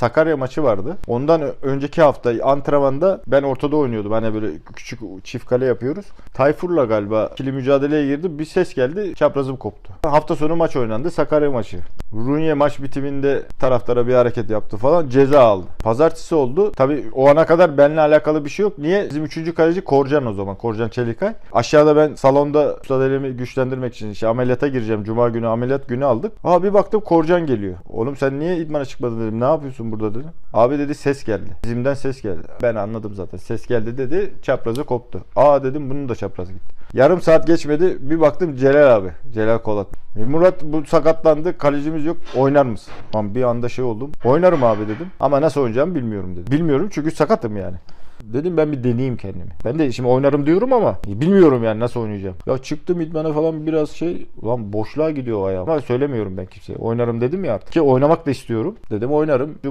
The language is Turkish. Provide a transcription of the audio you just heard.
Sakarya maçı vardı. Ondan önceki hafta antrenmanda ben ortada oynuyordum. Hani böyle küçük çift kale yapıyoruz. Tayfur'la galiba ikili mücadeleye girdi. Bir ses geldi. Çaprazım koptu. Hafta sonu maç oynandı. Sakarya maçı. Runye maç bitiminde taraftara bir hareket yaptı falan. Ceza aldı. Pazartesi oldu. Tabii o ana kadar benimle alakalı bir şey yok. Niye? Bizim üçüncü kaleci Korcan o zaman. Korcan Çelikay. Aşağıda ben salonda mücadelemi güçlendirmek için işte ameliyata gireceğim. Cuma günü ameliyat günü aldık. Aa bir baktım Korcan geliyor. Oğlum sen niye idmana çıkmadın dedim. Ne yapıyorsun burada dedim. Abi dedi ses geldi. Dizimden ses geldi. Ben anladım zaten. Ses geldi dedi. Çaprazı koptu. Aa dedim bunun da çaprazı gitti. Yarım saat geçmedi. Bir baktım Celal abi. Celal Kolat. E, Murat bu sakatlandı. Kalecimiz yok. Oynar mısın? Lan bir anda şey oldum. Oynarım abi dedim. Ama nasıl oynayacağımı bilmiyorum dedim. Bilmiyorum çünkü sakatım yani. Dedim ben bir deneyeyim kendimi. Ben de şimdi oynarım diyorum ama bilmiyorum yani nasıl oynayacağım. Ya çıktım idmana falan biraz şey ulan boşluğa gidiyor ayağım. Ama söylemiyorum ben kimseye. Oynarım dedim ya artık. Ki oynamak da istiyorum. Dedim oynarım. Cuma